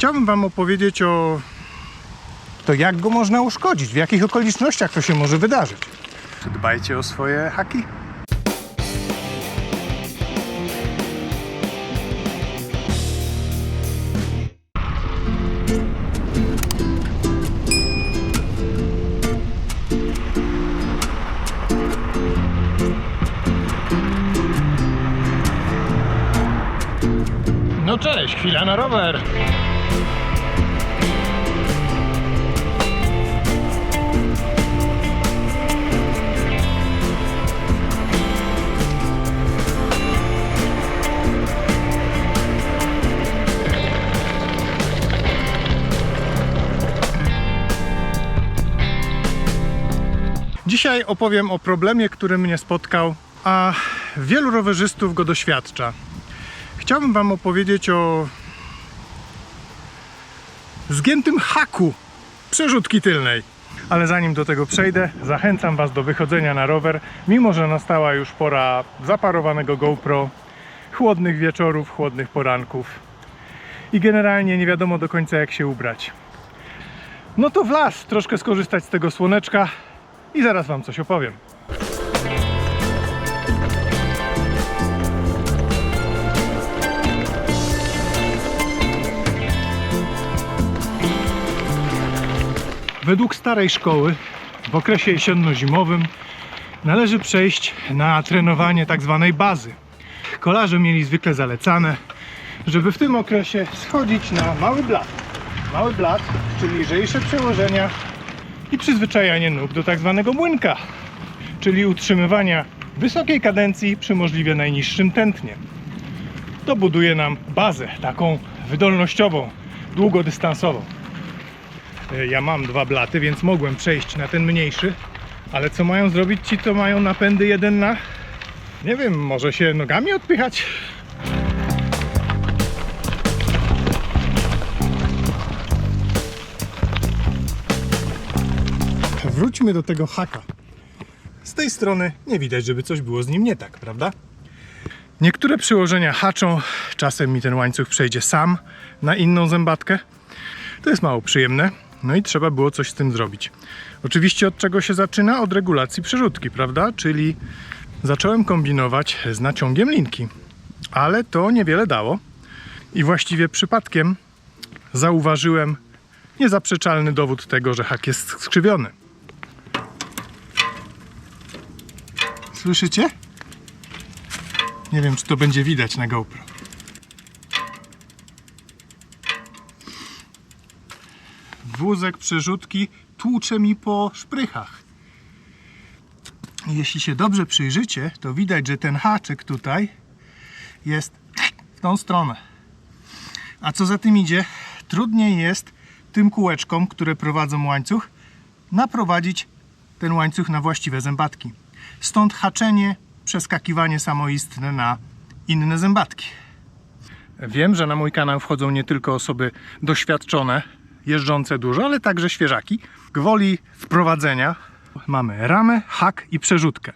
Chciałbym Wam opowiedzieć o to, jak go można uszkodzić, w jakich okolicznościach to się może wydarzyć. Dbajcie o swoje haki. No cześć, chwila na rower. Dzisiaj opowiem o problemie, który mnie spotkał, a wielu rowerzystów go doświadcza. Chciałbym Wam opowiedzieć o zgiętym haku przerzutki tylnej. Ale zanim do tego przejdę, zachęcam Was do wychodzenia na rower, mimo że nastała już pora zaparowanego GoPro, chłodnych wieczorów, chłodnych poranków i generalnie nie wiadomo do końca jak się ubrać. No to w las troszkę skorzystać z tego słoneczka i zaraz Wam coś opowiem. Według starej szkoły w okresie jesienno-zimowym należy przejść na trenowanie tak zwanej bazy. Kolarze mieli zwykle zalecane, żeby w tym okresie schodzić na mały blat. Mały blat, czyli lżejsze przełożenia i przyzwyczajanie nóg do tak zwanego młynka, czyli utrzymywania wysokiej kadencji przy możliwie najniższym tętnie. To buduje nam bazę taką wydolnościową, długodystansową. E, Ja mam dwa blaty, więc mogłem przejść na ten mniejszy. Ale co mają zrobić ci, co mają napędy jeden na... Nie wiem, może się nogami odpychać? Wróćmy do tego haka. Z tej strony nie widać, żeby coś było z nim nie tak, prawda? Niektóre przyłożenia haczą, czasem mi ten łańcuch przejdzie sam na inną zębatkę. To jest mało przyjemne, no i trzeba było coś z tym zrobić. Oczywiście od czego się zaczyna? Od regulacji przerzutki, prawda? Czyli zacząłem kombinować z naciągiem linki, ale to niewiele dało i właściwie przypadkiem zauważyłem niezaprzeczalny dowód tego, że hak jest skrzywiony. Słyszycie? Nie wiem, czy to będzie widać na GoPro. wózek przerzutki tłucze mi po szprychach. Jeśli się dobrze przyjrzycie, to widać, że ten haczyk tutaj jest w tą stronę. A co za tym idzie, trudniej jest tym kółeczkom, które prowadzą łańcuch, naprowadzić ten łańcuch na właściwe zębatki. Stąd haczenie, przeskakiwanie samoistne na inne zębatki. Wiem, że na mój kanał wchodzą nie tylko osoby doświadczone, jeżdżące dużo, ale także świeżaki. Gwoli wprowadzenia mamy ramę, hak i przerzutkę.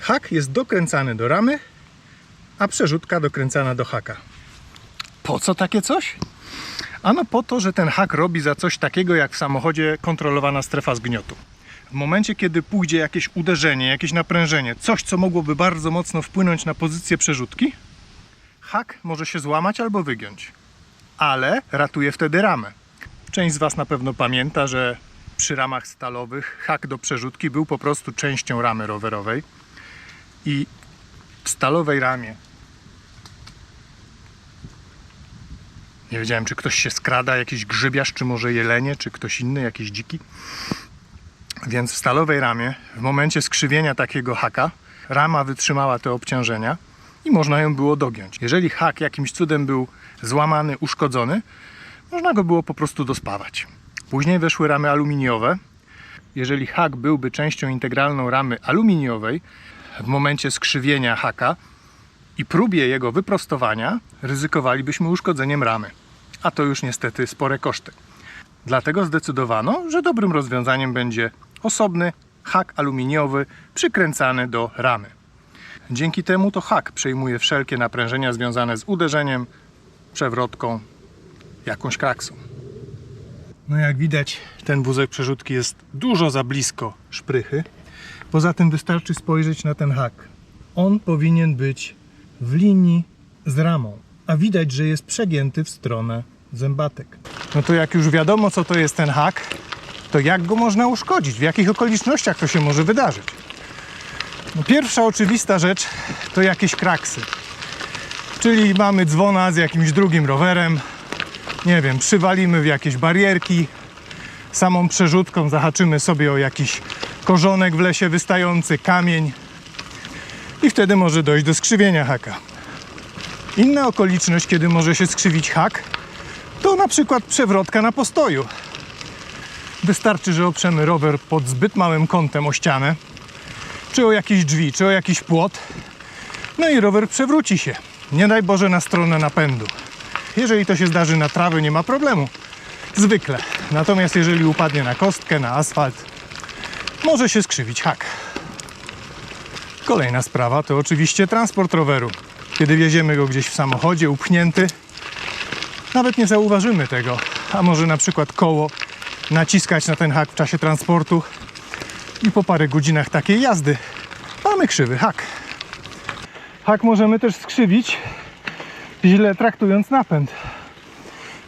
Hak jest dokręcany do ramy, a przerzutka dokręcana do haka. Po co takie coś? Ano po to, że ten hak robi za coś takiego jak w samochodzie kontrolowana strefa zgniotu. W momencie, kiedy pójdzie jakieś uderzenie, jakieś naprężenie, coś, co mogłoby bardzo mocno wpłynąć na pozycję przerzutki, hak może się złamać albo wygiąć. Ale ratuje wtedy ramę. Część z Was na pewno pamięta, że przy ramach stalowych hak do przerzutki był po prostu częścią ramy rowerowej i w stalowej ramie nie wiedziałem, czy ktoś się skrada, jakiś grzybiarz, czy może jelenie, czy ktoś inny, jakiś dziki. Więc w stalowej ramie, w momencie skrzywienia takiego haka, rama wytrzymała te obciążenia i można ją było dogiąć. Jeżeli hak jakimś cudem był złamany, uszkodzony, można go było po prostu dospawać. Później weszły ramy aluminiowe. Jeżeli hak byłby częścią integralną ramy aluminiowej, w momencie skrzywienia haka i próbie jego wyprostowania, ryzykowalibyśmy uszkodzeniem ramy. A to już niestety spore koszty. Dlatego zdecydowano, że dobrym rozwiązaniem będzie osobny hak aluminiowy przykręcany do ramy. Dzięki temu to hak przejmuje wszelkie naprężenia związane z uderzeniem, przewrotką jakąś kraksą. No jak widać, ten wózek przerzutki jest dużo za blisko szprychy. Poza tym wystarczy spojrzeć na ten hak. On powinien być w linii z ramą, a widać, że jest przegięty w stronę zębatek. No to jak już wiadomo, co to jest ten hak, to jak go można uszkodzić? W jakich okolicznościach to się może wydarzyć? No pierwsza oczywista rzecz to jakieś kraksy. Czyli mamy dzwona z jakimś drugim rowerem, nie wiem, przywalimy w jakieś barierki, samą przerzutką zahaczymy sobie o jakiś korzonek w lesie wystający, kamień i wtedy może dojść do skrzywienia haka. Inna okoliczność, kiedy może się skrzywić hak, to na przykład przewrotka na postoju. Wystarczy, że oprzemy rower pod zbyt małym kątem o ścianę, czy o jakieś drzwi, czy o jakiś płot, no i rower przewróci się. Nie daj Boże na stronę napędu. Jeżeli to się zdarzy na trawę, nie ma problemu. Zwykle. Natomiast jeżeli upadnie na kostkę, na asfalt, może się skrzywić hak. Kolejna sprawa to oczywiście transport roweru. Kiedy wieziemy go gdzieś w samochodzie, upchnięty, nawet nie zauważymy tego. A może na przykład koło naciskać na ten hak w czasie transportu i po parę godzinach takiej jazdy mamy krzywy hak. Hak możemy też skrzywić, źle traktując napęd.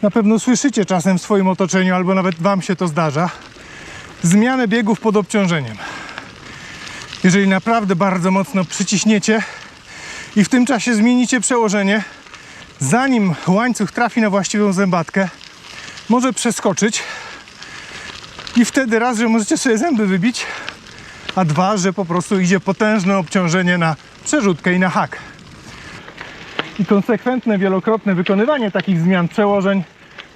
Na pewno słyszycie czasem w swoim otoczeniu, albo nawet Wam się to zdarza, zmianę biegów pod obciążeniem. Jeżeli naprawdę bardzo mocno przyciśniecie i w tym czasie zmienicie przełożenie, zanim łańcuch trafi na właściwą zębatkę, może przeskoczyć i wtedy raz, że możecie sobie zęby wybić, a dwa, że po prostu idzie potężne obciążenie na przerzutkę i na hak. I konsekwentne, wielokrotne wykonywanie takich zmian przełożeń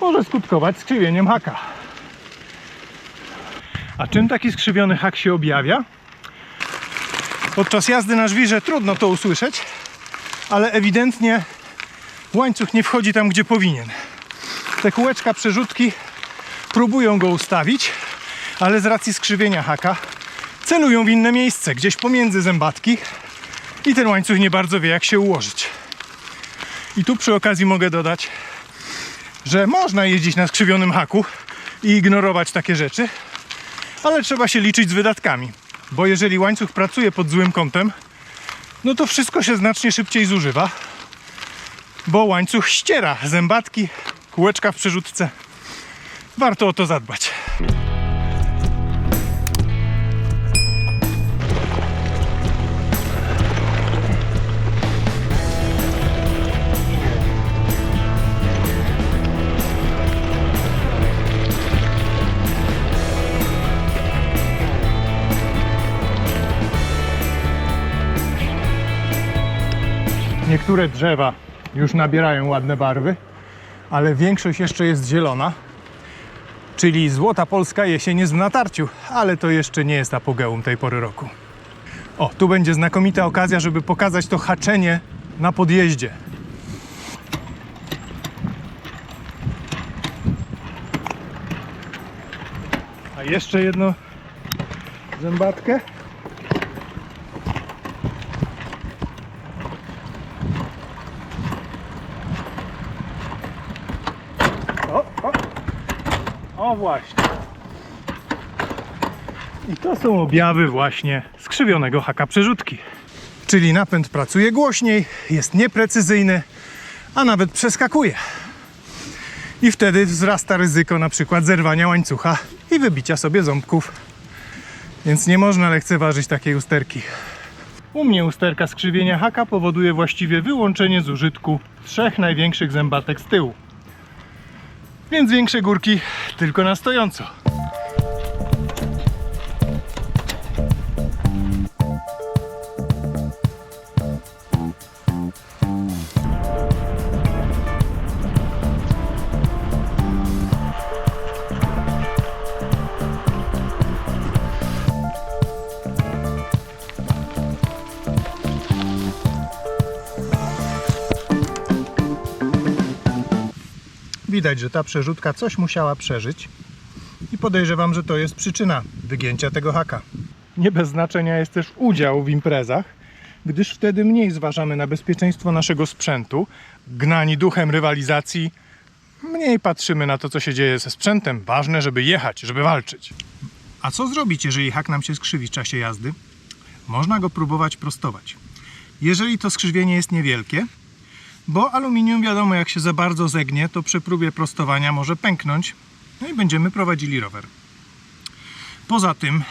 może skutkować skrzywieniem haka. A czym taki skrzywiony hak się objawia? Podczas jazdy na żwirze trudno to usłyszeć, ale ewidentnie łańcuch nie wchodzi tam, gdzie powinien. Te kółeczka przerzutki próbują go ustawić, ale z racji skrzywienia haka celują w inne miejsce, gdzieś pomiędzy zębatki i ten łańcuch nie bardzo wie, jak się ułożyć. I tu przy okazji mogę dodać, że można jeździć na skrzywionym haku i ignorować takie rzeczy, ale trzeba się liczyć z wydatkami, bo jeżeli łańcuch pracuje pod złym kątem, no to wszystko się znacznie szybciej zużywa, bo łańcuch ściera zębatki, kółeczka w przerzutce. Warto o to zadbać. Niektóre drzewa już nabierają ładne barwy, ale większość jeszcze jest zielona. Czyli złota polska jesień jest w natarciu, ale to jeszcze nie jest apogeum tej pory roku. O, tu będzie znakomita okazja, żeby pokazać to haczenie na podjeździe. A jeszcze jedno zębatkę. Właśnie. I to są objawy właśnie skrzywionego haka przerzutki. Czyli napęd pracuje głośniej, jest nieprecyzyjny, a nawet przeskakuje. I wtedy wzrasta ryzyko na przykład zerwania łańcucha i wybicia sobie ząbków. Więc nie można lekceważyć takiej usterki. U mnie usterka skrzywienia haka powoduje właściwie wyłączenie z użytku trzech największych zębatek z tyłu więc większe górki tylko na stojąco. Widać, że ta przerzutka coś musiała przeżyć i podejrzewam, że to jest przyczyna wygięcia tego haka. Nie bez znaczenia jest też udział w imprezach, gdyż wtedy mniej zważamy na bezpieczeństwo naszego sprzętu, gnani duchem rywalizacji, mniej patrzymy na to, co się dzieje ze sprzętem. Ważne, żeby jechać, żeby walczyć. A co zrobić, jeżeli hak nam się skrzywi w czasie jazdy? Można go próbować prostować. Jeżeli to skrzywienie jest niewielkie, bo aluminium wiadomo, jak się za bardzo zegnie, to przy próbie prostowania może pęknąć, no i będziemy prowadzili rower. Poza tym,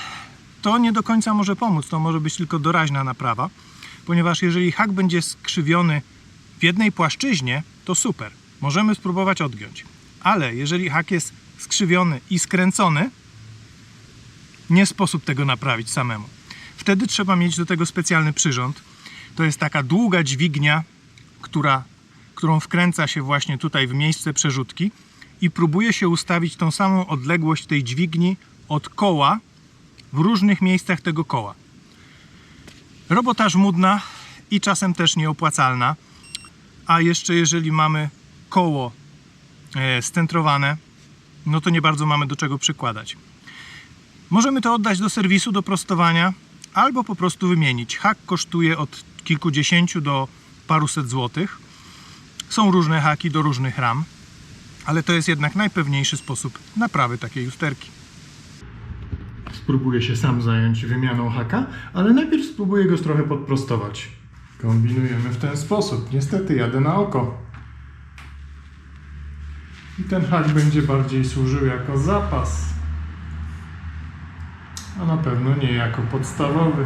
to nie do końca może pomóc, to może być tylko doraźna naprawa, ponieważ jeżeli hak będzie skrzywiony w jednej płaszczyźnie, to super, możemy spróbować odgiąć. Ale jeżeli hak jest skrzywiony i skręcony, nie sposób tego naprawić samemu. Wtedy trzeba mieć do tego specjalny przyrząd. To jest taka długa dźwignia, która, którą wkręca się właśnie tutaj w miejsce przerzutki i próbuje się ustawić tą samą odległość tej dźwigni od koła w różnych miejscach tego koła. Robota żmudna i czasem też nieopłacalna, a jeszcze jeżeli mamy koło e, scentrowane, no to nie bardzo mamy do czego przykładać. Możemy to oddać do serwisu do prostowania albo po prostu wymienić. Hak kosztuje od kilkudziesięciu do paruset złotych. Są różne haki do różnych ram, ale to jest jednak najpewniejszy sposób naprawy takiej usterki. Spróbuję się sam zająć wymianą haka, ale najpierw spróbuję go trochę podprostować. Kombinujemy w ten sposób. Niestety jadę na oko. I ten hak będzie bardziej służył jako zapas, a na pewno nie jako podstawowy.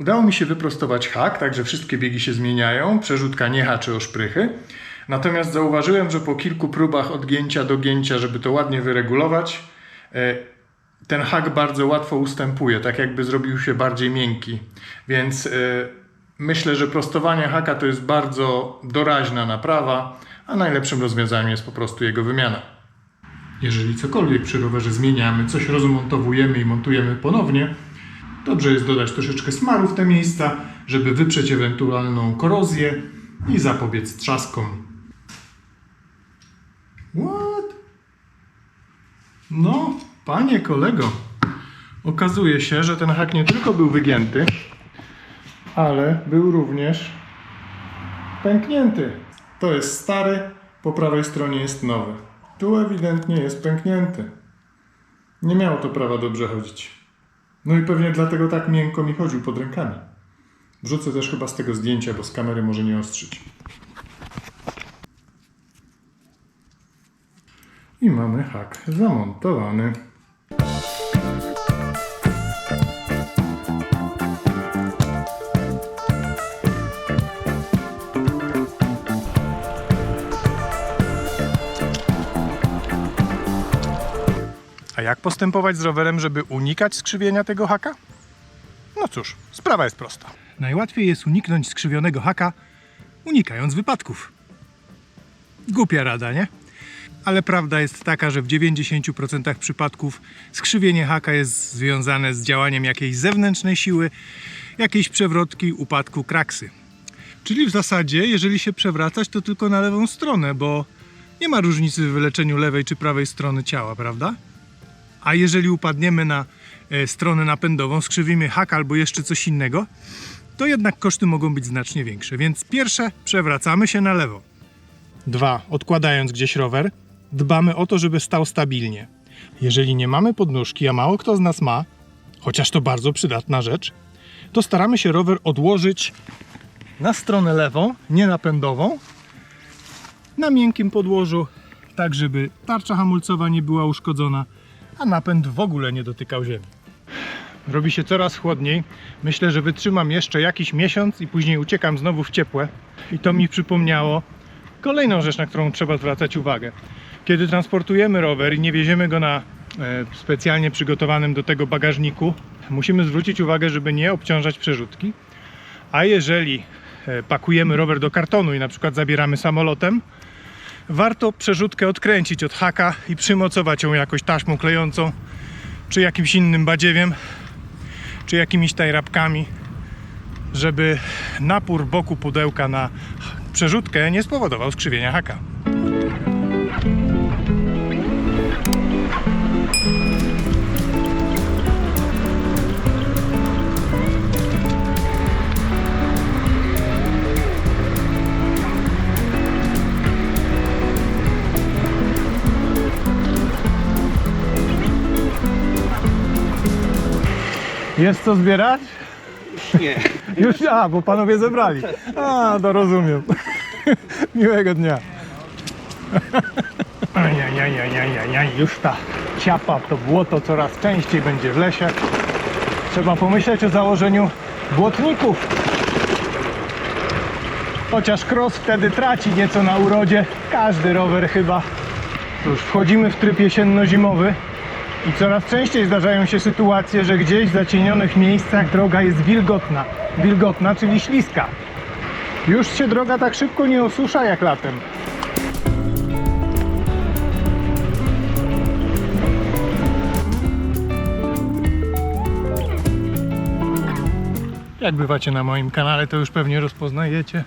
Udało mi się wyprostować hak, także wszystkie biegi się zmieniają, przerzutka nie haczy o szprychy. Natomiast zauważyłem, że po kilku próbach od gięcia do gięcia, żeby to ładnie wyregulować, e, ten hak bardzo łatwo ustępuje, tak jakby zrobił się bardziej miękki. Więc e, myślę, że prostowanie haka to jest bardzo doraźna naprawa, a najlepszym rozwiązaniem jest po prostu jego wymiana. Jeżeli cokolwiek przy rowerze zmieniamy, coś rozmontowujemy i montujemy ponownie, dobrze jest dodać troszeczkę smaru w te miejsca, żeby wyprzeć ewentualną korozję i zapobiec trzaskom. What? No, panie kolego, okazuje się, że ten hak nie tylko był wygięty, ale był również pęknięty. To jest stary, po prawej stronie jest nowy. Tu ewidentnie jest pęknięty. Nie miało to prawa dobrze chodzić. No i pewnie dlatego tak miękko mi chodził pod rękami. Wrzucę też chyba z tego zdjęcia, bo z kamery może nie ostrzyć. I mamy hak zamontowany. Jak postępować z rowerem, żeby unikać skrzywienia tego haka? No cóż, sprawa jest prosta. Najłatwiej jest uniknąć skrzywionego haka, unikając wypadków. Głupia rada, nie? Ale prawda jest taka, że w 90% przypadków skrzywienie haka jest związane z działaniem jakiejś zewnętrznej siły, jakiejś przewrotki, upadku, kraksy. Czyli w zasadzie, jeżeli się przewracać, to tylko na lewą stronę, bo nie ma różnicy w wyleczeniu lewej czy prawej strony ciała, prawda? A jeżeli upadniemy na e, stronę napędową, skrzywimy hak albo jeszcze coś innego, to jednak koszty mogą być znacznie większe. Więc pierwsze, przewracamy się na lewo. Dwa, odkładając gdzieś rower, dbamy o to, żeby stał stabilnie. Jeżeli nie mamy podnóżki, a mało kto z nas ma, chociaż to bardzo przydatna rzecz, to staramy się rower odłożyć na stronę lewą, nie napędową, na miękkim podłożu, tak żeby tarcza hamulcowa nie była uszkodzona, a napęd w ogóle nie dotykał ziemi. Robi się coraz chłodniej. Myślę, że wytrzymam jeszcze jakiś miesiąc i później uciekam znowu w ciepłe. I to mi przypomniało kolejną rzecz, na którą trzeba zwracać uwagę. Kiedy transportujemy rower i nie wieziemy go na e, specjalnie przygotowanym do tego bagażniku, musimy zwrócić uwagę, żeby nie obciążać przerzutki. A jeżeli e, pakujemy rower do kartonu i na przykład zabieramy samolotem, warto przerzutkę odkręcić od haka i przymocować ją jakoś taśmą klejącą, czy jakimś innym badziewiem, czy jakimiś tajrapkami, żeby napór boku pudełka na przerzutkę nie spowodował skrzywienia haka. Jest co zbierać? Nie. Już, a, bo panowie zebrali. A, to rozumiem. Miłego dnia. Ajajajajajajaj, już ta ciapa, to błoto coraz częściej będzie w lesie. Trzeba pomyśleć o założeniu błotników. Chociaż cross wtedy traci nieco na urodzie. Każdy rower chyba. Cóż, wchodzimy w tryb jesienno-zimowy. I coraz częściej zdarzają się sytuacje, że gdzieś w zacienionych miejscach droga jest wilgotna. Wilgotna, czyli śliska. Już się droga tak szybko nie osusza jak latem. Jak bywacie na moim kanale, to już pewnie rozpoznajecie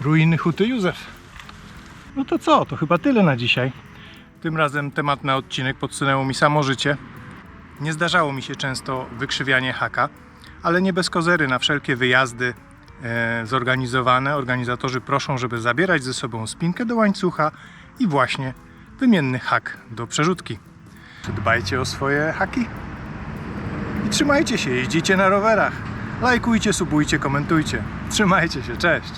ruiny Huty Józef. No to co, to chyba tyle na dzisiaj. Tym razem temat na odcinek podsunęło mi samo życie. Nie zdarzało mi się często wykrzywianie haka, ale nie bez kozery na wszelkie wyjazdy e, zorganizowane. Organizatorzy proszą, żeby zabierać ze sobą spinkę do łańcucha i właśnie wymienny hak do przerzutki. Dbajcie o swoje haki i trzymajcie się, jeździcie na rowerach. Lajkujcie, subujcie, komentujcie. Trzymajcie się, cześć!